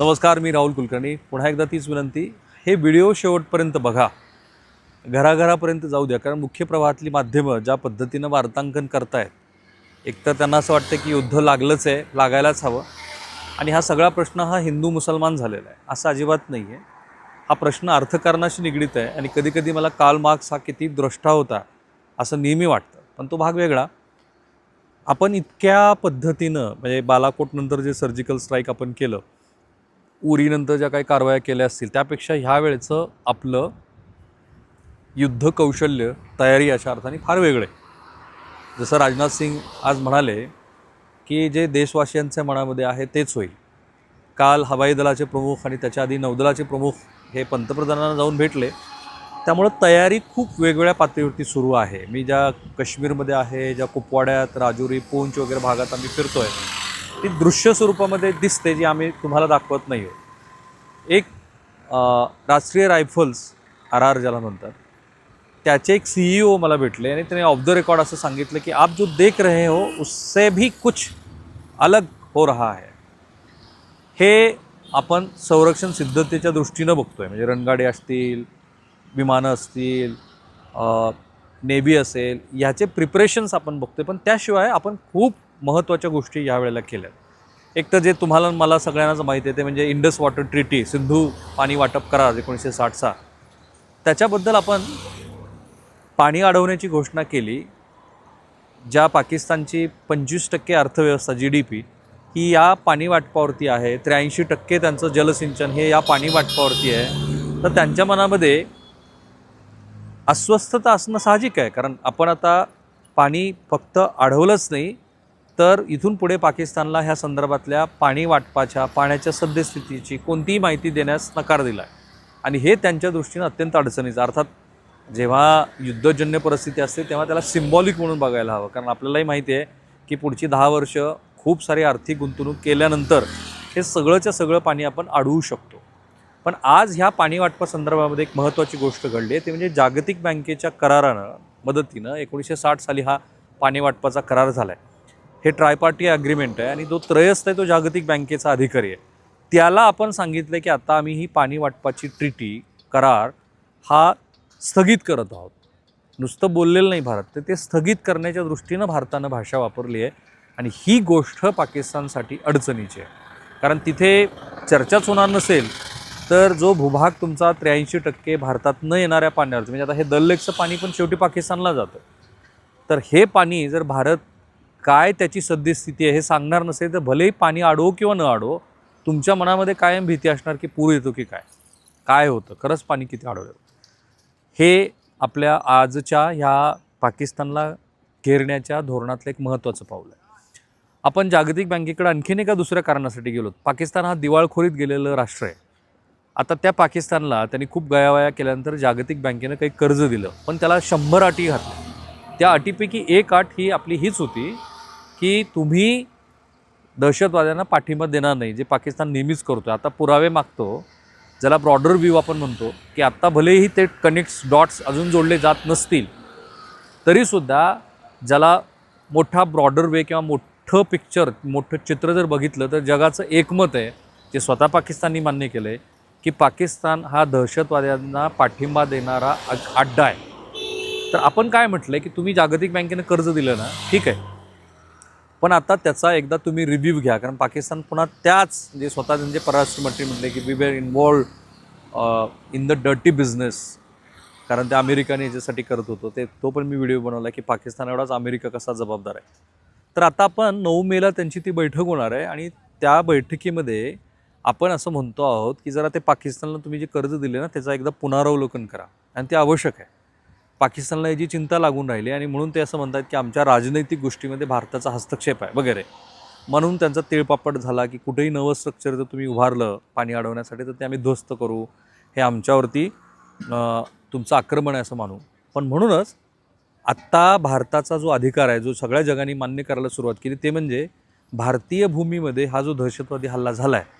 नमस्कार मी राहुल कुलकर्णी. पुन्हा एकदा तीच विनंती हे व्हिडिओ शेवटपर्यंत बघा. घराघरापर्यंत जाऊ द्या कारण मुख्य प्रवाहातली माध्यमं ज्या पद्धतीनं वार्तांकन करतायत एकतर त्यांना असं वाटतं की युद्ध लागलंच आहे लागायलाच हवं. आणि हा सगळा प्रश्न हा हिंदू मुसलमान झालेला आहे असं अजिबात नाही आहे हा प्रश्न अर्थकारणाशी निगडीत आहे आणि कधीकधी मला काल मार्क्स हा किती द्रष्टा होता असं नेहमी वाटतं. पण तो भाग वेगळा. आपण इतक्या पद्धतीनं म्हणजे बालाकोटनंतर जे सर्जिकल स्ट्राईक आपण केलं उरीनंतर ज्या काही कारवाया केल्या असतील त्यापेक्षा ह्या वेळेचं आपलं युद्ध कौशल्य तयारी अशा अर्थाने फार वेगळं जसं राजनाथ सिंग आज म्हणाले की जे देशवासियांच्या मनामध्ये आहे तेच होईल. काल हवाई दलाचे प्रमुख आणि त्याच्या आधी नौदलाचे प्रमुख हे पंतप्रधानांना जाऊन भेटले. त्यामुळं तयारी खूप वेगवेगळ्या पातळीवरती सुरू आहे. मी ज्या काश्मीरमध्ये आहे ज्या कुपवाड्यात राजुरी पूंच वगैरे भागात आम्ही फिरतो आहे ती दृश्य स्वरूपामध्ये दिसते जी आम्ही तुम्हाला दाखवत नाही आहोत एक राष्ट्रीय रायफल्स आर आर ज्याला म्हणतात त्याचे एक सी ई ओ मला भेटले आणि त्याने ऑफ द रेकॉर्ड असं सांगितलं की आप जो देख रहे हो उससे भी कुछ अलग हो रहा है. हे आपण संरक्षण सिद्धतेच्या दृष्टीनं बघतोय. म्हणजे रणगाडे असतील विमानं असतील नेव्ही असेल ह्याचे प्रिपरेशन्स आपण बघतोय. पण त्याशिवाय आपण खूप महत्त्वाच्या गोष्टी यावेळेला केल्या एक तर जे तुम्हाला मला सगळ्यांनाच माहिती आहे ते म्हणजे इंडस वॉटर ट्रिटी सिंधू पाणी वाटप करा एकोणीसशे साठचा. त्याच्याबद्दल आपण पाणी अडवण्याची घोषणा केली ज्या पाकिस्तानची पंचवीस टक्के अर्थव्यवस्था जी डी पी ही या पाणी वाटपावरती आहे. त्र्याऐंशी टक्के त्यांचं जलसिंचन हे या पाणी वाटपावरती आहे. तर त्यांच्या मनामध्ये अस्वस्थता असणं साहजिक आहे कारण आपण आता पाणी फक्त अडवलंच नाही तर इथून पुढे पाकिस्तानला ह्या संदर्भातल्या पाणी वाटपाच्या पाण्याच्या सद्यस्थितीची कोणतीही माहिती देण्यास नकार दिला आहे. आणि हे त्यांच्या दृष्टीनं अत्यंत अडचणीचं अर्थात जेव्हा युद्धजन्य परिस्थिती असते तेव्हा त्याला सिम्बॉलिक म्हणून बघायला हवं. कारण आपल्यालाही माहिती आहे की पुढची दहा वर्ष खूप सारी आर्थिक गुंतवणूक केल्यानंतर हे सगळंच्या सगळं पाणी आपण अडवू शकतो. पण आज ह्या पाणीवाटपा संदर्भामध्ये एक महत्त्वाची गोष्ट घडली आहे. ते म्हणजे जागतिक बँकेच्या करारानं मदतीनं एकोणीसशे साठ साली हा पाणी वाटपाचा करार झाला आहे हे ट्रायपार्टी अग्रीमेंट आहे आणि जो त्रयस्थ आहे तो जागतिक बँकेचा अधिकारी आहे. त्याला आपण सांगितलं की आता आम्ही ही पाणी वाटपाची ट्रिटी करार हा स्थगित करत आहोत. नुसतं बोललेलं नाही भारत तर ते स्थगित करण्याच्या दृष्टीनं भारतानं भाषा वापरली आहे आणि ही गोष्ट पाकिस्तानसाठी अडचणीची आहे. कारण तिथे चर्चाच होणार नसेल तर जो भूभाग तुमचा त्र्याऐंशी टक्के भारतात न येणाऱ्या पाण्यावरती म्हणजे आता हे दल लेकचं पाणी पण शेवटी पाकिस्तानला जातं. तर हे पाणी जर भारत काय त्याची सद्यस्थिती आहे हे सांगणार नसेल तर भलेही पाणी आडवो किंवा न आडवो तुमच्या मनामध्ये कायम भीती असणार की पूर येतो की काय? काय होतं? खरंच पाणी किती आडवलं हे आपल्या आजच्या ह्या पाकिस्तानला घेरण्याच्या धोरणातलं एक महत्त्वाचं पाऊल आहे. आपण जागतिक बँकेकडे आणखीन एका दुसऱ्या कारणासाठी गेलो पाकिस्तान हा दिवाळखोरीत गेलेलं राष्ट्र आहे. आता त्या पाकिस्तानला त्यांनी खूप गयावया केल्यानंतर जागतिक बँकेनं काही कर्ज दिलं पण त्याला शंभर अटी घातल्या. त्या अटीपैकी एक अट ही आपली हीच होती की तुम्ही दहशतवाद्यांना पाठिंबा देणार नाही जे पाकिस्तान नेहमीच करतो आता पुरावे मागतो ज्याला ब्रॉडर व्ह्यू आपण म्हणतो की आत्ता भलेही ते कनेक्ट्स डॉट्स अजून जोडले जात नसतील तरीसुद्धा ज्याला मोठा ब्रॉडर वे किंवा मोठं पिक्चर मोठं चित्र जर बघितलं तर जगाचं एकमत आहे ते स्वतः पाकिस्ताननी मान्य केलं आहे की पाकिस्तान हा दहशतवाद्यांना पाठिंबा देणारा अड्डा आहे. तर आपण काय म्हटलं आहे की तुम्ही जागतिक बँकेनं कर्ज दिलं ना ठीक आहे. पण आता त्याचा एकदा तुम्ही रिव्ह्यू घ्या कारण पाकिस्तान पुन्हा त्याच म्हणजे जे स्वतः त्यांचे परराष्ट्र मंत्री म्हटले की we were involved in the dirty business कारण ते अमेरिकाने याच्यासाठी करत होतो. ते तो पण मी व्हिडिओ बनवला की पाकिस्तान एवढाच अमेरिका कसा जबाबदार आहे. तर आता आपण नऊ मेला त्यांची ती बैठक होणार आहे आणि त्या बैठकीमध्ये आपण असं म्हणतो आहोत की जरा ते पाकिस्तानला तुम्ही जे कर्ज दिले ना त्याचा एकदा पुनरावलोकन करा. आणि ते आवश्यक आहे. पाकिस्तानला याची चिंता लागून राहिली आणि म्हणून ते असं म्हणतात की आमच्या राजनैतिक गोष्टीमध्ये भारताचा हस्तक्षेप आहे वगैरे. म्हणून त्यांचा तिळपापड झाला की कुठेही नवं स्ट्रक्चर जर तुम्ही उभारलं पाणी अडवण्यासाठी तर ते आम्ही ध्वस्त करू. हे आमच्यावरती तुमचं आक्रमण आहे असं मानू. पण म्हणूनच आत्ता भारताचा जो अधिकार आहे जो सगळ्या जगाने मान्य करायला सुरुवात केली ते म्हणजे भारतीय भूमीमध्ये हा जो दहशतवादी हल्ला झाला आहे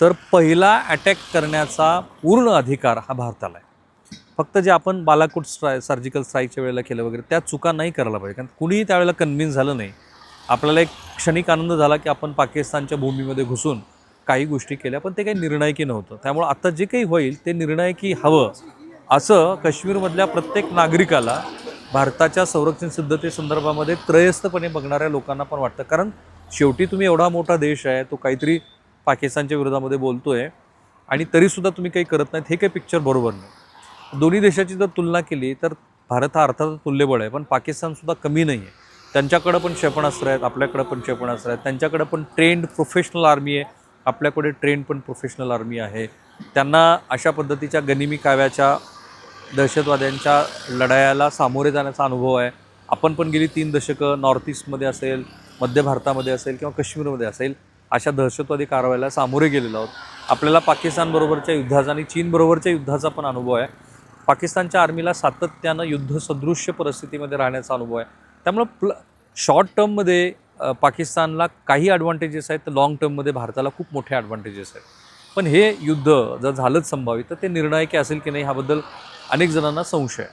तर पहिला अटॅक करण्याचा पूर्ण अधिकार हा भारताला आहे. फक्त जे आपण बालाकोट स्ट्राय सर्जिकल स्ट्राईकच्या वेळेला केलं वगैरे त्या चुका नाही करायला पाहिजे. कारण कुणीही त्यावेळेला कन्व्हिन्स झालं नाही. आपल्याला एक क्षणिक आनंद झाला की आपण पाकिस्तानच्या भूमीमध्ये घुसून काही गोष्टी केल्या पण ते काही निर्णायकी नव्हतं. त्यामुळं आता जे काही होईल ते निर्णायकी हवं. असं काश्मीरमधल्या प्रत्येक नागरिकाला भारताच्या संरक्षण सिद्धतेसंदर्भामध्ये त्रयस्थपणे बघणाऱ्या लोकांना पण वाटतं. कारण शेवटी तुम्ही एवढा मोठा देश आहे तो काहीतरी पाकिस्तानच्या विरोधामध्ये बोलतोय आणि तरीसुद्धा तुम्ही काही करत नाहीत हे काही पिक्चर बरोबर नाही. दोन्ही देशाची जर तुलना केली तर भारत हा अर्थात तुल्यबळ आहे पण पाकिस्तानसुद्धा कमी नाही आहे. त्यांच्याकडं पण क्षेपणास्त्र आहेत आपल्याकडं पण क्षेपणास्त्र आहेत त्यांच्याकडं पण ट्रेंड प्रोफेशनल आर्मी आहे आपल्याकडे ट्रेंड पण प्रोफेशनल आर्मी आहे. त्यांना अशा पद्धतीच्या गनिमी काव्याच्या दहशतवाद्यांच्या लढायाला सामोरे जाण्याचा अनुभव आहे. आपण पण गेली तीन दशकं नॉर्थ ईस्टमध्ये असेल मध्य भारतामध्ये असेल किंवा काश्मीरमध्ये असेल अशा दहशतवादी कारवाईला सामोरे गेलेलो आहोत. आपल्याला पाकिस्तानबरोबरच्या युद्धाचा आणि चीनबरोबरच्या युद्धाचा पण अनुभव आहे. पाकिस्तानच्या आर्मीला सातत्यानं युद्धसदृश्य परिस्थितीमध्ये राहण्याचा अनुभव आहे. त्यामुळं प्ल शॉर्ट टर्ममध्ये पाकिस्तानला काही ॲडव्हान्टेजेस आहेत तर लाँग टर्ममध्ये भारताला खूप मोठे ॲडव्हान्टेजेस आहेत. पण हे युद्ध जर झालंच संभावित तर ते निर्णायकी असेल की नाही ह्याबद्दल अनेक जणांना संशय आहे.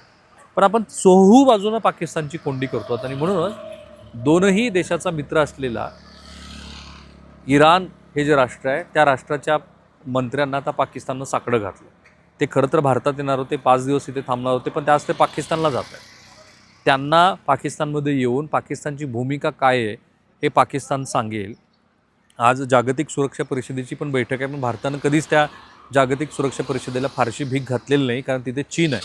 पण आपण चोहू बाजूनं पाकिस्तानची कोंडी करतो आणि म्हणूनच दोनही देशाचा मित्र असलेला इराण हे जे राष्ट्र आहे त्या राष्ट्राच्या मंत्र्यांना आता पाकिस्ताननं साकडं घातलं. ते खरं तर भारतात येणार होते पाच दिवस इथे थांबणार होते पण त्याच ते पाकिस्तानला जात आहे त्यांना पाकिस्तानमध्ये येऊन पाकिस्तानची भूमिका काय आहे हे पाकिस्तान सांगेल. आज जागतिक सुरक्षा परिषदेची पण बैठक आहे पण भारतानं कधीच त्या जागतिक सुरक्षा परिषदेला फारशी भीक घातलेली नाही कारण तिथे चीन आहे.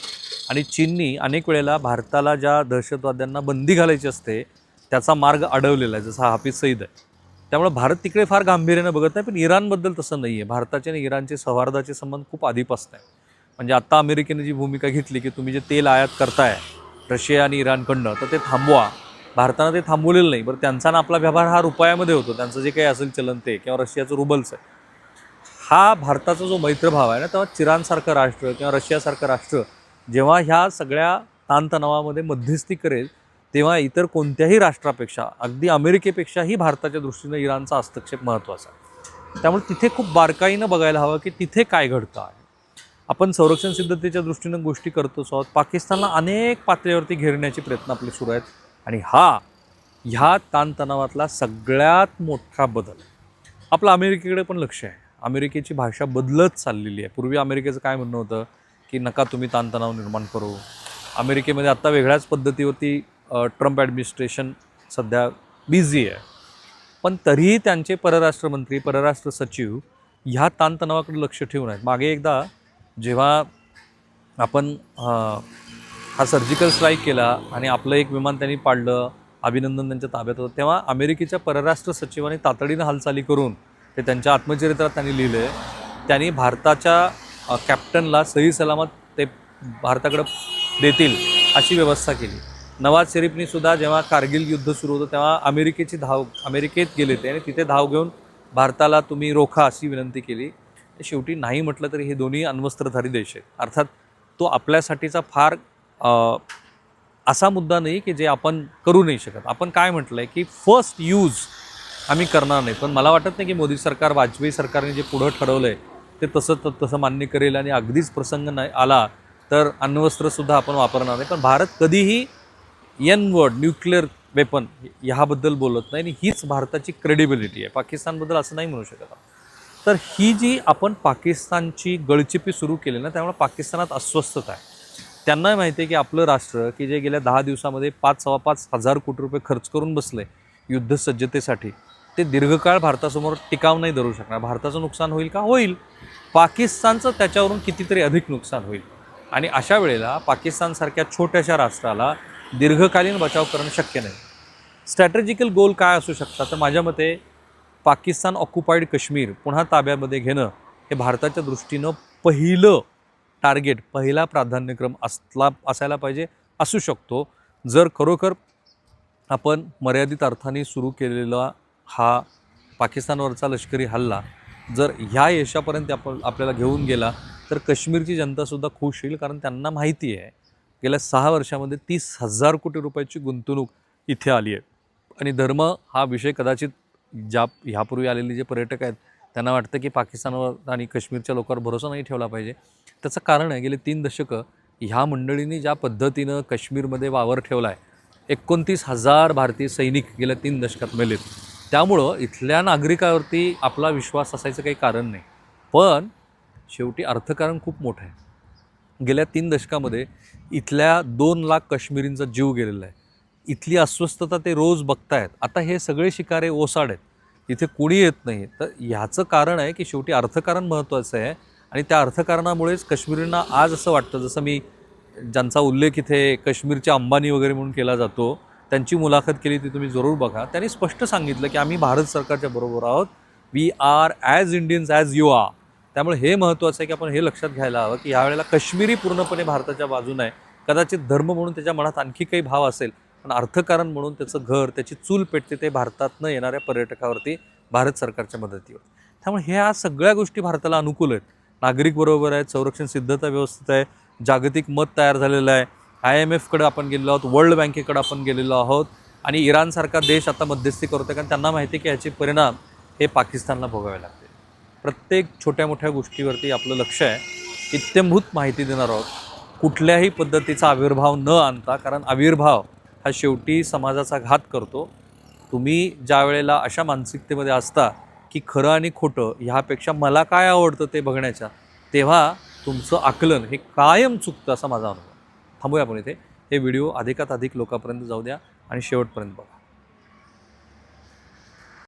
आणि चीननी अनेक वेळेला भारताला ज्या दहशतवाद्यांना बंदी घालायची असते त्याचा मार्ग अडवलेला आहे जसा हाफिज सईद आहे. त्यामुळे भारत तिकडे फार गांभीर्यानं बघत नाही पण इराणबद्दल तसं नाही आहे भारताचे आणि इराणचे सौहार्दाचे संबंध खूप आधीपासून आहे म्हणजे आत्ता अमेरिकेने जी भूमिका घेतली की तुम्ही जे तेल आयात करताय रशिया आणि इराणकडनं तर ते थांबवा. भारतानं ते थांबवलेलं नाही बरं त्यांचा ना आपला व्यवहार हा रुपयामध्ये होतो. त्यांचं जे काही असेल चलन ते किंवा रशियाचं रुबल्स आहे. हा भारताचा जो मैत्रभाव आहे ना तेव्हा चिराणसारखं राष्ट्र किंवा रशियासारखं राष्ट्र जेव्हा ह्या सगळ्या ताणतणावामध्ये मध्यस्थी करेल तेव्हा इतर कोणत्याही राष्ट्रापेक्षा अगदी अमेरिकेपेक्षाही भारताच्या दृष्टीनं इराणचा हस्तक्षेप महत्त्वाचा आहे. त्यामुळे तिथे खूप बारकाईनं बघायला हवं की तिथे काय घडतं आहे. आपण संरक्षण सिद्धतेच्या दृष्टीनं गोष्टी करतोच आहोत. पाकिस्तानला अनेक पातळीवरती घेरण्याचे प्रयत्न आपले सुरू आहेत. आणि हा ह्या ताणतणावातला सगळ्यात मोठा बदल. आपलं अमेरिकेकडे पण लक्ष आहे. अमेरिकेची भाषा बदलत चाललेली आहे. पूर्वी अमेरिकेचं काय म्हणणं होतं? की नका तुम्ही ताणतणाव निर्माण करू. अमेरिकेमध्ये आत्ता वेगळ्याच पद्धतीवरती ट्रम्प ॲडमिनिस्ट्रेशन सध्या बिझी आहे. पण तरीही त्यांचे परराष्ट्रमंत्री परराष्ट्र सचिव ह्या ताणतणावाकडे लक्ष ठेवून आहेत. मागे एकदा जेव्हा आपण हा सर्जिकल स्ट्राईक केला आणि आपलं एक विमान त्यांनी पाडलं अभिनंदन त्यांच्या ताब्यात होतं तेव्हा अमेरिकेच्या परराष्ट्र सचिवांनी तातडीनं हालचाली करून ते त्यांच्या आत्मचरित्रात त्यांनी लिहिलं. आहे त्यांनी भारताच्या कॅप्टनला सही सलामत ते भारताकडं देतील अशी व्यवस्था केली. नवाज शरीफनी सुद्धा जेव्हा कारगिल युद्ध सुरू होतं तेव्हा अमेरिकेची धाव अमेरिकेत गेले ते आणि तिथे धाव घेऊन भारताला तुम्ही रोखा अशी विनंती केली. शेवटी नाही म्हटलं तरी हे दोन्ही अण्वस्त्रधारी देश आहेत. अर्थात तो आपल्यासाठीचा फार असा मुद्दा नाही की जे आपण करू नाही शकत. आपण काय म्हटलं आहे की फर्स्ट यूज आम्ही करणार नाही. पण मला वाटत नाही की मोदी सरकार वाजपेयी सरकारने जे पुढं ठरवलं आहे ते तसं त तसं मान्य करेल आणि अगदीच प्रसंग नाही आला तर अण्वस्त्रसुद्धा आपण वापरणार नाही. पण भारत कधीही एन वर्ड न्यूक्लिअर वेपन ह्याबद्दल बोलत नाही आणि हीच भारताची क्रेडिबिलिटी आहे. पाकिस्तानबद्दल असं नाही म्हणू शकत तर ही जी आपण पाकिस्तानची गळचिपी सुरू केली ना त्यामुळे पाकिस्तानात अस्वस्थता आहे. त्यांना माहिती आहे की आपलं राष्ट्र की जे गेल्या दहा दिवसामध्ये पाच सव्वा पाच हजार कोटी रुपये खर्च करून बसले युद्धसज्जतेसाठी ते दीर्घकाळ भारतासमोर टिकाव नाही धरू शकणार. भारताचं नुकसान होईल का? होईल. पाकिस्तानचं त्याच्यावरून कितीतरी अधिक नुकसान होईल. आणि अशा वेळेला पाकिस्तानसारख्या छोट्याशा राष्ट्राला दीर्घकालीन बचाव करणं शक्य नाही. स्ट्रॅटेजिकल गोल काय असू शकतात? तर माझ्या मते पाकिस्तान ऑक्युपाईड काश्मीर पुन्हा ताब्यामध्ये घेणं हे भारताच्या दृष्टीनं पहिलं टार्गेट पहिला प्राधान्यक्रम असला असायला पाहिजे असू शकतो. जर खरोखर आपण मर्यादित अर्थाने सुरू केलेला हा पाकिस्तानवरचा लष्करी हल्ला जर ह्या यशापर्यंत आपण आपल्याला घेऊन गेला तर काश्मीरची जनतासुद्धा खुश होईल कारण त्यांना माहिती आहे. गेल्या सहा वर्षामध्ये तीस हजार कोटी रुपयाची गुंतवणूक इथे आली आहे. आणि धर्म हा विषय कदाचित ज्या ह्यापूर्वी आलेले जे पर्यटक आहेत त्यांना वाटतं की पाकिस्तानवर आणि काश्मीरच्या लोकांवर भरोसा नाही ठेवला पाहिजे. त्याचं कारण आहे गेले तीन दशकं ह्या मंडळींनी ज्या पद्धतीनं काश्मीरमध्ये वावर ठेवला आहे एकोणतीस हजार भारतीय सैनिक गेल्या तीन दशकात मेलेत. त्यामुळं इथल्या नागरिकावरती आपला विश्वास असायचं काही कारण नाही. पण शेवटी अर्थकारण खूप मोठं आहे. गेल्या तीन दशकामध्ये इथल्या दोन लाख काश्मीरींचा जीव गेलेला आहे. इथली अस्वस्थता ते रोज बघतायत. आता हे सगळे शिकारे ओसाड आहेत. इथे कोणी येत नाही. तर ह्याचं कारण आहे की शेवटी अर्थकारण महत्त्वाचं आहे आणि त्या अर्थकारणामुळेच काश्मीरींना आज असं वाटतं जसं मी ज्यांचा उल्लेख इथे काश्मीरच्या अंबानी वगैरे म्हणून केला जातो त्यांची मुलाखत केली ती तुम्ही जरूर बघा. त्यांनी स्पष्ट सांगितलं की आम्ही भारत सरकारच्या बरोबर आहोत. We are as Indians as you are त्यामुळे हे महत्त्वाचं आहे की आपण हे लक्षात घ्यायला हवं की यावेळेला काश्मीरी पूर्णपणे भारताच्या बाजूनं आहे. कदाचित धर्म म्हणून त्याच्या मनात आणखी काही भाव असेल पण अर्थकारण म्हणून त्याचं घर त्याची चूल पेटते ते भारतातनं येणाऱ्या पर्यटकावरती भारत सरकारच्या मदतीवर. त्यामुळे ह्या सगळ्या गोष्टी भारताला अनुकूल आहेत. नागरिक बरोबर आहेत संरक्षण सिद्धता व्यवस्थित आहे जागतिक मत तयार झालेलं आहे. आय एम एफकडे आपण गेलेलो आहोत वर्ल्ड बँकेकडे आपण गेलेलो आहोत आणि इराणसारखा देश आता मध्यस्थी करतो आहे कारण त्यांना माहिती आहे की याचे परिणाम हे पाकिस्तानला भोगावे लागतात. प्रत्येक छोट्या मोठ्या गोष्टीवरती आपलं लक्ष आहे. इत्यंभूत माहिती देणार आहोत. कुठल्याही पद्धतीचा आविर्भाव न आणता कारण आविर्भाव हा शेवटी समाजाचा घात करतो. तुम्ही ज्या वेळेला अशा मानसिकतेमध्ये असता की खरं आणि खोटं ह्यापेक्षा मला काय आवडतं ते बघण्याच्या तेव्हा तुमचं आकलन हे कायम चुकतं असा माझा अनुभव. थांबूया आपण इथे. हे व्हिडिओ अधिकात अधिक लोकांपर्यंत जाऊ द्या आणि शेवटपर्यंत बघा.